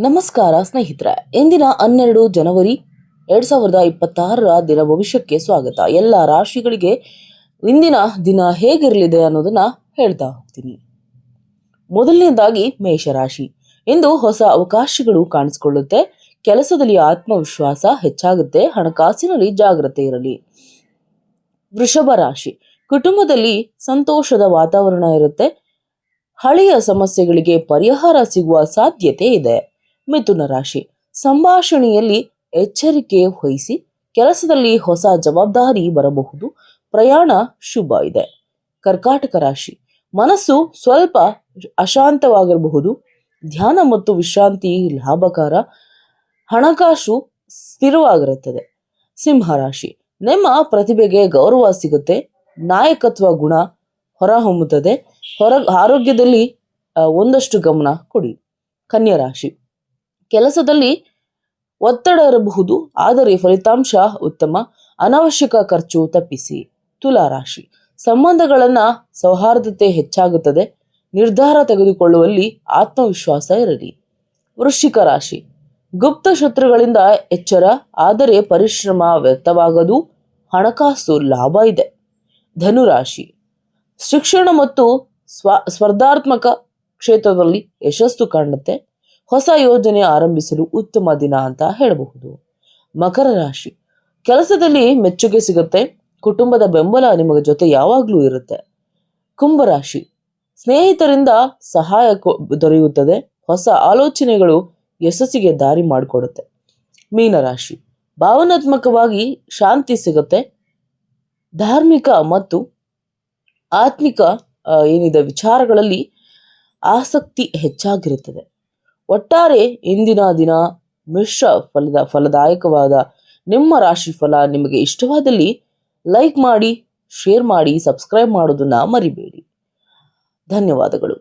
ನಮಸ್ಕಾರ, ಸ್ನೇಹಿತರೆ. ಇಂದಿನ ಹನ್ನೆರಡು ಜನವರಿ ಎರಡ್ ಸಾವಿರದ ಇಪ್ಪತ್ತಾರರ ದಿನ ಭವಿಷ್ಯಕ್ಕೆ ಸ್ವಾಗತ. ಎಲ್ಲ ರಾಶಿಗಳಿಗೆ ಇಂದಿನ ದಿನ ಹೇಗಿರಲಿದೆ ಅನ್ನೋದನ್ನ ಹೇಳ್ತಾ ಹೋಗ್ತೀನಿ. ಮೊದಲನೇದಾಗಿ ಮೇಷರಾಶಿ. ಇಂದು ಹೊಸ ಅವಕಾಶಗಳು ಕಾಣಿಸಿಕೊಳ್ಳುತ್ತೆ. ಕೆಲಸದಲ್ಲಿ ಆತ್ಮವಿಶ್ವಾಸ ಹೆಚ್ಚಾಗುತ್ತೆ. ಹಣಕಾಸಿನಲ್ಲಿ ಜಾಗ್ರತೆ ಇರಲಿ. ವೃಷಭ ರಾಶಿ. ಕುಟುಂಬದಲ್ಲಿ ಸಂತೋಷದ ವಾತಾವರಣ ಇರುತ್ತೆ. ಹಳೆಯ ಸಮಸ್ಯೆಗಳಿಗೆ ಪರಿಹಾರ ಸಿಗುವ ಸಾಧ್ಯತೆ ಇದೆ. ಮಿಥುನ ರಾಶಿ. ಸಂಭಾಷಣೆಯಲ್ಲಿ ಎಚ್ಚರಿಕೆ ವಹಿಸಿ ಕೆಲಸದಲ್ಲಿ ಹೊಸ ಜವಾಬ್ದಾರಿ ಬರಬಹುದು. ಪ್ರಯಾಣ ಶುಭ ಇದೆ. ಕರ್ಕಾಟಕ ರಾಶಿ. ಮನಸ್ಸು ಸ್ವಲ್ಪ ಅಶಾಂತವಾಗಿರಬಹುದು. ಧ್ಯಾನ ಮತ್ತು ವಿಶ್ರಾಂತಿ ಲಾಭಕಾರ. ಹಣಕಾಸು ಸ್ಥಿರವಾಗಿರುತ್ತದೆ. ಸಿಂಹ ರಾಶಿ. ನಿಮ್ಮ ಪ್ರತಿಭೆಗೆ ಗೌರವ ಸಿಗುತ್ತೆ. ನಾಯಕತ್ವ ಗುಣ ಹೊರಹೊಮ್ಮುತ್ತದೆ. ಹೊರ ಆರೋಗ್ಯದಲ್ಲಿ ಒಂದಷ್ಟು ಗಮನ ಕೊಡಿ. ಕನ್ಯಾ ರಾಶಿ. ಕೆಲಸದಲ್ಲಿ ಒತ್ತಡ ಇರಬಹುದು ಆದರೆ ಫಲಿತಾಂಶ ಉತ್ತಮ. ಅನವಶ್ಯಕ ಖರ್ಚು ತಪ್ಪಿಸಿ. ತುಲಾ ರಾಶಿ. ಸಂಬಂಧಗಳನ್ನ ಸೌಹಾರ್ದತೆ ಹೆಚ್ಚಾಗುತ್ತದೆ. ನಿರ್ಧಾರ ತೆಗೆದುಕೊಳ್ಳುವಲ್ಲಿ ಆತ್ಮವಿಶ್ವಾಸ ಇರಲಿ. ವೃಶ್ಚಿಕ ರಾಶಿ. ಗುಪ್ತ ಶತ್ರುಗಳಿಂದ ಎಚ್ಚರ, ಆದರೆ ಪರಿಶ್ರಮ ವ್ಯರ್ಥವಾಗದು. ಹಣಕಾಸು ಲಾಭ ಇದೆ. ಧನುರಾಶಿ. ಶಿಕ್ಷಣ ಮತ್ತು ಸ್ವ, ಸ್ಪರ್ಧಾತ್ಮಕ ಕ್ಷೇತ್ರದಲ್ಲಿ ಯಶಸ್ಸು ಕಾಣುತ್ತೆ. ಹೊಸ ಯೋಜನೆ ಆರಂಭಿಸಲು ಉತ್ತಮ ದಿನ ಅಂತ ಹೇಳಬಹುದು. ಮಕರ ರಾಶಿ. ಕೆಲಸದಲ್ಲಿ ಮೆಚ್ಚುಗೆ ಸಿಗುತ್ತೆ, ಕುಟುಂಬದ ಬೆಂಬಲ ನಿಮಗೆ ಜೊತೆ ಯಾವಾಗಲೂ ಇರುತ್ತೆ. ಕುಂಭರಾಶಿ ಸ್ನೇಹಿತರಿಂದ ಸಹಾಯ ದೊರೆಯುತ್ತದೆ, ಹೊಸ ಆಲೋಚನೆಗಳು ಯಶಸ್ಸಿಗೆ ದಾರಿ ಮಾಡಿಕೊಡುತ್ತೆ. ಮೀನರಾಶಿ ಭಾವನಾತ್ಮಕವಾಗಿ ಶಾಂತಿ ಸಿಗುತ್ತೆ, ಧಾರ್ಮಿಕ ಮತ್ತು ಆತ್ಮಿಕ ಏನಿದೆ ವಿಚಾರಗಳಲ್ಲಿ ಆಸಕ್ತಿ ಹೆಚ್ಚಾಗಿರುತ್ತದೆ. ಒಟ್ಟಾರೆ ಇಂದಿನ ದಿನ ಮಿಶ್ರ ಫಲದ, ಫಲದಾಯಕವಾದ ನಿಮ್ಮ ರಾಶಿ ಫಲ ನಿಮಗೆ ಇಷ್ಟವಾದಲ್ಲಿ ಲೈಕ್ ಮಾಡಿ ಶೇರ್ ಮಾಡಿ ಸಬ್ಸ್ಕ್ರೈಬ್ ಮಾಡೋದನ್ನು ಮರಿಬೇಡಿ. ಧನ್ಯವಾದಗಳು.